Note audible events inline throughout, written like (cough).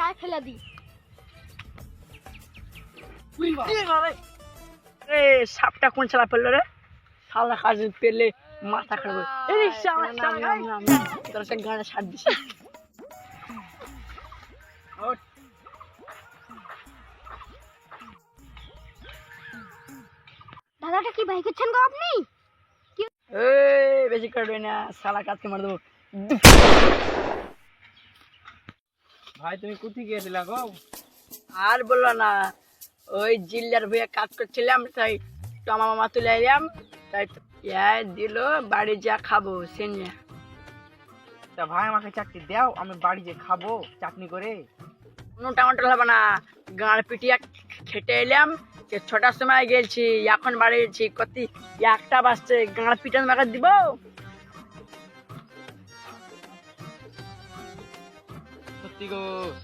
গায়ে ফেলে দিই এ সাপটা কোন চালা ফেলল রে শালা কাজ পেলে মাথা খারাপ হবে। এই শালা শালা তোর সে গানে ছাড় দিস ওঠ। দাদাটা কি ভাই করছেন গো আপনি এই বেশি করবে না শালা কাজকে মার দেবো ভাই তুমি কোথায় গিয়েছিলা গো? আর বলল না ওই জিল্লার ভুয়ে কাজ করছিলাম তাই টমা মামা তুলে এলাম তাই ইয়াই দিল বাড়ি যা খাব সে নিয়ে তা ভাই আমাকে চাকরি দাও আমি বাড়ি যে খাব চাটনি করে। কোনো টমেটো হবে না গাঁড় পিটিয়া খেটে এলাম যে ছটার সময় গেছি এখন বাড়ি গেছি কতি একটা বাজছে গাঁড় পিটান মাকে দিব। সত্যি গো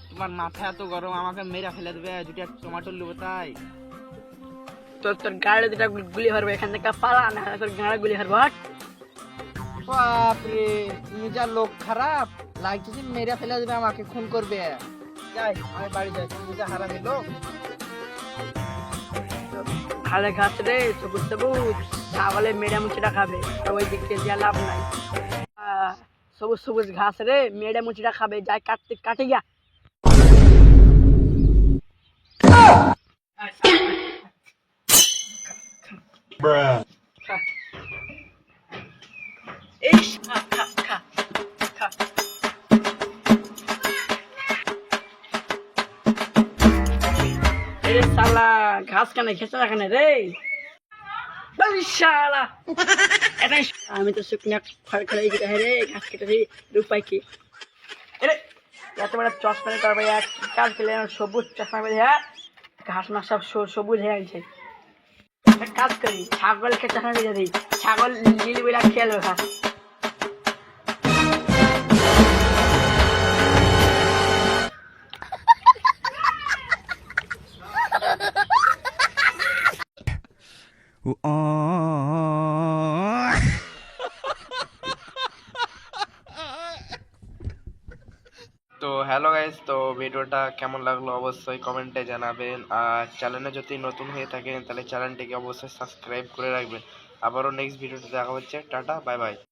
তোমার মাথা এত গরম আমাকে মেরা ফেলে দেবে দুটা টমাটো নেব তাই। তোর তোর গাড়ি দুটা গুলি হারবে এখান থেকে পালা না তোর গাঁড়ে গুলি হারবো বাপরে তুমি যা লোক খারাপ লাগছে যে মেরে ফেলে দেবে আমাকে খুন করবে। যাই আমি বাড়ি যাই তুমি যা হারামি লোক খালে ঘাস রে সবুজ সবুজ ছাগলে মেরে মুচিটা খাবে ওই দিক দিয়ে লাভ নাই। সবুজ সবুজ ঘাস রে মেরে মুচিটা খাবে যাই কাটতে কাটে গিয়া। ঘাস কেন ঘেঁচে রাখানে রে। (laughs) আমি তো শুকনা খড় খড়াই কেটে রে ঘাস কেটে রে উপায় কি? এরে এত বড় চশমা করবে এক কাজ খেলে সবুজ চশমা বেঁধে হ্যাঁ? ঘাস না সব সবুজ হয়ে গেছে। কাজ করি ছাগলকে চশমা বেঁধে দিই ছাগল নীল বেলা খেয়াল ঘাস তো হ্যালো গাইজ তো ভিডিওটা কেমন লাগল অবশ্যই কমেন্টে জানাবেন। আর চ্যানেলে যদি নতুন হয়ে থাকেন, তাহলে চ্যানেলটিকে অবশ্যই সাবস্ক্রাইব করে রাখবেন। আবারও নেক্সট ভিডিওতে দেখা হচ্ছে। Tata bye bye